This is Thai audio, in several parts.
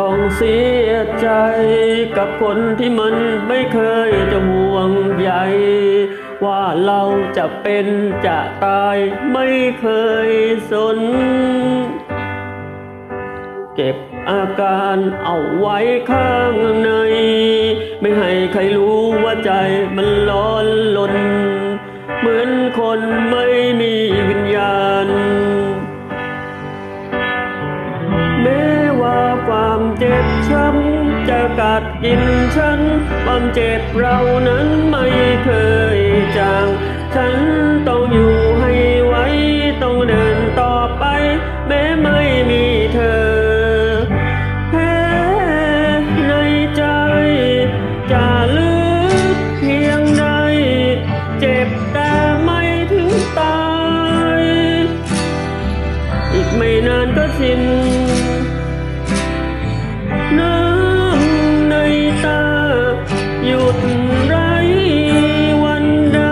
ต้องเสียใจกับคนที่มันไม่เคยจะห่วงใยว่าเราจะเป็นจะตายไม่เคยสน เก็บอาการเอาไว้ข้างใน ไม่ให้ใครรู้ว่าใจมันร้อนลน เหมือนคน จะกัดกินฉัน ความเจ็บเรานั้นไม่เคยจาง ฉันต้องอยู่ให้ไหวต้องเดินต่อไป แม้ไม่มีเธอแพ้ในใจ จะลึกเพียงใด เจ็บแต่ไม่ถึงตาย อีกไม่นานก็สิ้นน้ หยุดไรวันใด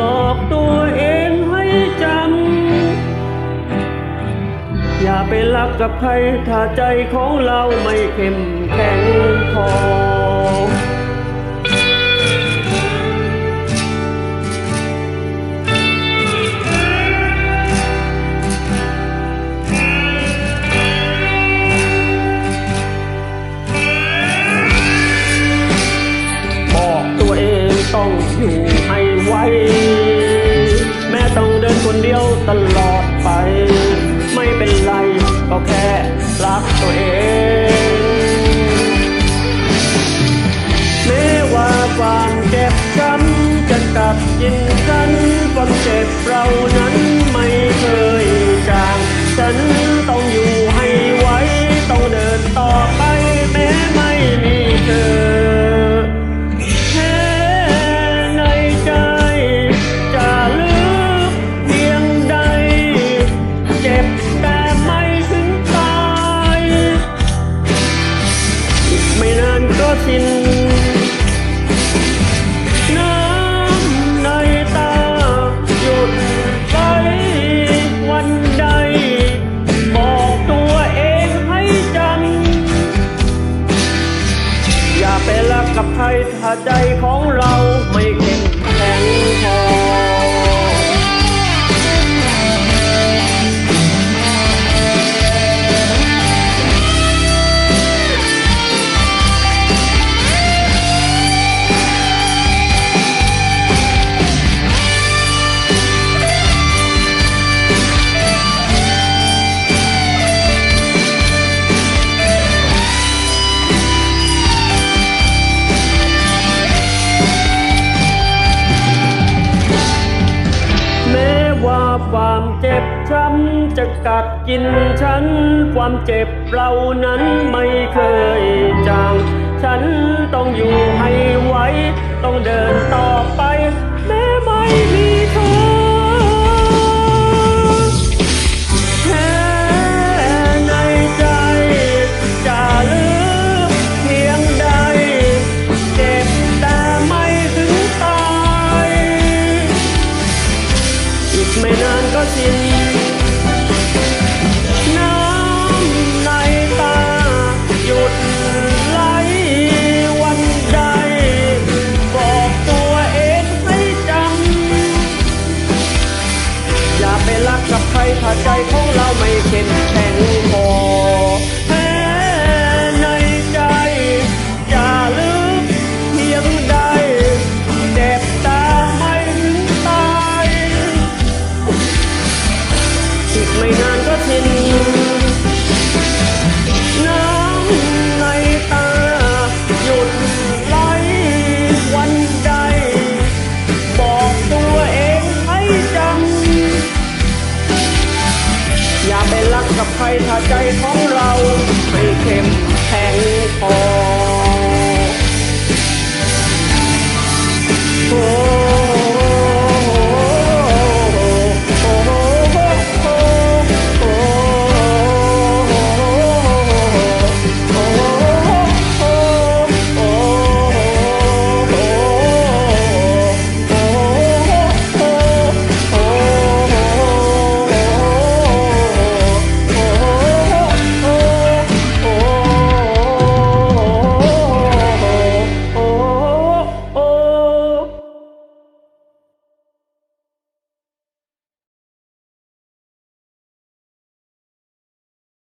บอกตัวเองให้จำ อย่าไปรักกับใครถ้าใจของเราไม่เข้มแข็งพอ ต้องอยู่ให้ไว แม่ต้องเดินคนเดียวตลอดไป ไม่เป็นไรก็แค่รักตัวเอง ไม่นานก็สิ้น ความเจ็บช้ำจะกัดกินฉัน ความเจ็บเรานั้นไม่เคยจาง ฉันต้องอยู่ให้ไหว ต้องเดินต่อ ไม่นานก็สิ้นน้ำในตาหยุดไหลวันใด บอกตัวเองให้จำอย่าไปรักกับใครถ้าใจของเรา ไม่เข้มแข็งพอ